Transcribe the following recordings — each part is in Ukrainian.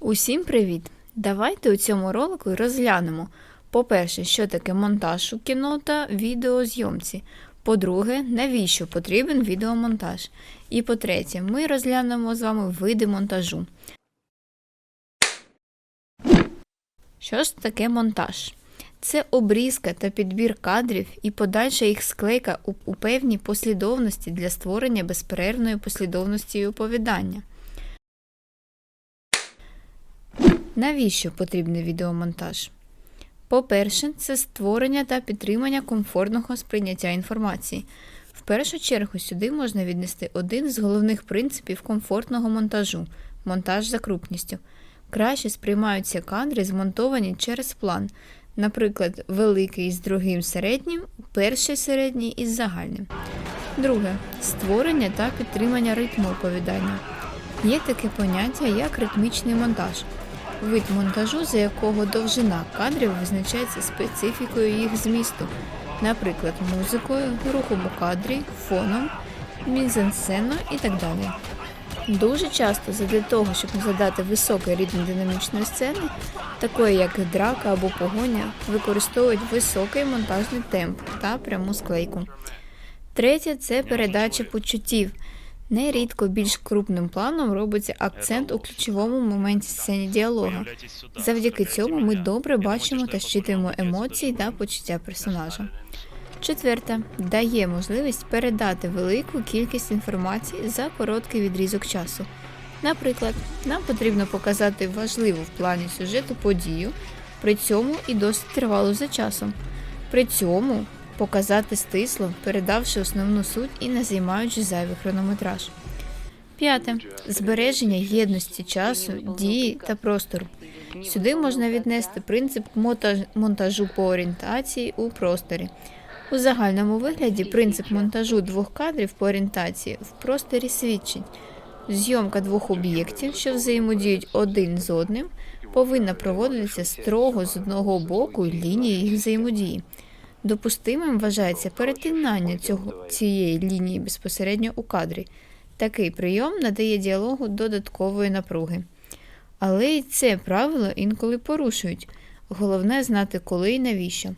Усім привіт! Давайте у цьому ролику розглянемо, по-перше, що таке монтаж у кіно та відеозйомці. По-друге, навіщо потрібен відеомонтаж. І по-третє, ми розглянемо з вами види монтажу. Що ж таке монтаж? Це обрізка та підбір кадрів і подальша їх склейка у, певній послідовності для створення безперервної послідовності оповідання. Навіщо потрібний відеомонтаж? По-перше, це створення та підтримання комфортного сприйняття інформації. В першу чергу сюди можна віднести один з головних принципів комфортного монтажу монтаж за крупністю. Краще сприймаються кадри, змонтовані через план, наприклад, великий з другим середнім, перший середній із загальним. Друге створення та підтримання ритму оповідання. Є таке поняття, як ритмічний монтаж. Вид монтажу, за якого довжина кадрів визначається специфікою їх змісту, наприклад, музикою, рухом у кадрі, фоном, мізансценою і так далі. Дуже часто задля того, щоб задати високий ритм динамічної сцени, такої як драка або погоня, використовують високий монтажний темп та пряму склейку. Третє це передача почуттів. Нерідко більш крупним планом робиться акцент у ключовому моменті сцені діалога. Завдяки цьому ми добре бачимо та щитуємо емоції та почуття персонажа. Четверте, дає можливість передати велику кількість інформації за короткий відрізок часу. Наприклад, нам потрібно показати важливу в плані сюжету подію, при цьому і досить тривалу за часом. При цьому показати стисло, передавши основну суть і не займаючи зайвий хронометраж. П'яте збереження єдності часу, дії та простору. Сюди можна віднести принцип монтажу по орієнтації у просторі. У загальному вигляді принцип монтажу двох кадрів по орієнтації в просторі свідчить. Зйомка двох об'єктів, що взаємодіють один з одним, повинна проводитися строго з одного боку лінії їх взаємодії. Допустимим вважається перетинання цього, цієї лінії безпосередньо у кадрі. Такий прийом надає діалогу додаткової напруги. Але і це правило інколи порушують. Головне знати, коли і навіщо.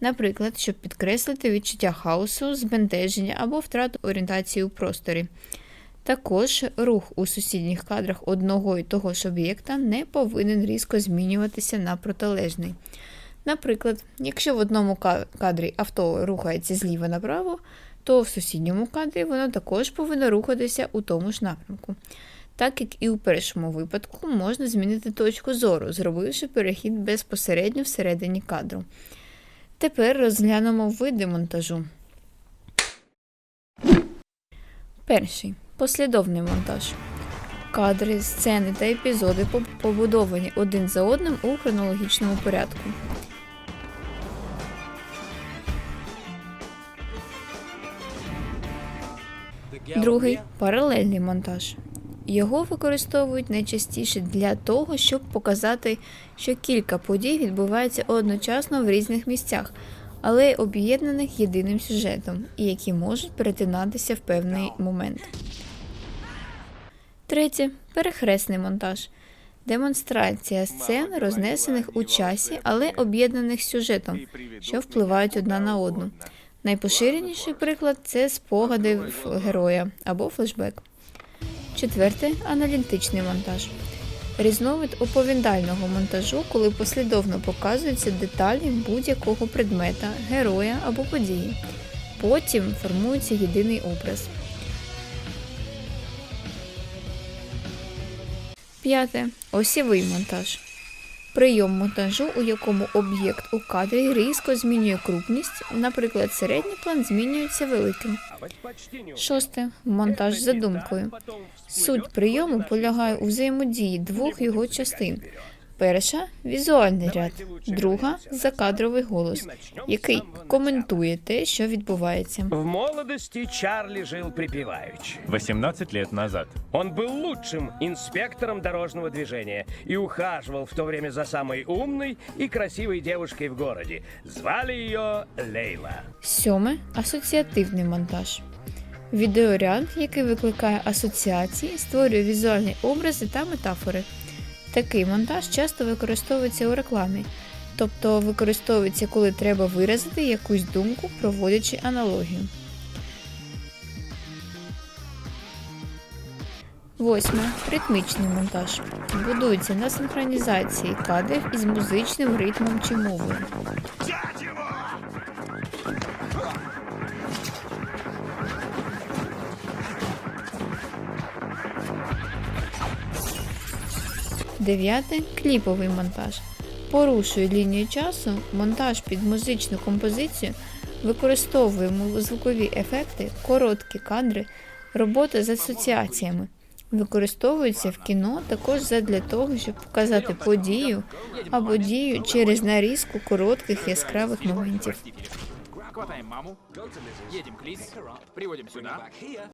Наприклад, щоб підкреслити відчуття хаосу, збентеження або втрату орієнтації у просторі. Також рух у сусідніх кадрах одного і того ж об'єкта не повинен різко змінюватися на протилежний. Наприклад, якщо в одному кадрі авто рухається зліва направо, то в сусідньому кадрі воно також повинно рухатися у тому ж напрямку. Так як і у першому випадку можна змінити точку зору, зробивши перехід безпосередньо всередині кадру. Тепер розглянемо види монтажу. Перший послідовний монтаж. Кадри, сцени та епізоди побудовані один за одним у хронологічному порядку. Другий паралельний монтаж. Його використовують найчастіше для того, щоб показати, що кілька подій відбуваються одночасно в різних місцях, але об'єднаних єдиним сюжетом, і які можуть перетинатися в певний момент. Третє перехресний монтаж. Демонстрація сцен, рознесених у часі, але об'єднаних сюжетом, що впливають одна на одну. Найпоширеніший приклад це спогади героя або флешбек. Четверте аналітичний монтаж. Різновид оповідального монтажу, коли послідовно показуються деталі будь-якого предмета, героя або події. Потім формується єдиний образ. П'яте осівий монтаж. Прийом монтажу, у якому об'єкт у кадрі різко змінює крупність, наприклад, середній план змінюється великим. Шосте монтаж з задумкою. Суть прийому полягає у взаємодії двох його частин. Перша візуальний ряд, друга закадровий голос, який коментує те, що відбувається. В молодости Чарли жил припеваючи. 18 лет назад. Он был лучшим инспектором дорожного движения и ухаживал в то время за самой умной и красивой девушкой в городе. Звали ее Лейла. Сьоме асоціативний монтаж. Відеоряд, який викликає асоціації, створює візуальні образи та метафори. Такий монтаж часто використовується у рекламі, тобто використовується, коли треба виразити якусь думку, проводячи аналогію. Восьме. Ритмічний монтаж. Будується на синхронізації кадрів із музичним ритмом чи мовою. Дев'яте кліповий монтаж. Порушує лінію часу, монтаж під музичну композицію, використовуємо звукові ефекти, короткі кадри, робота з асоціаціями. Використовується в кіно також задля того, щоб показати подію або дію через нарізку коротких яскравих моментів.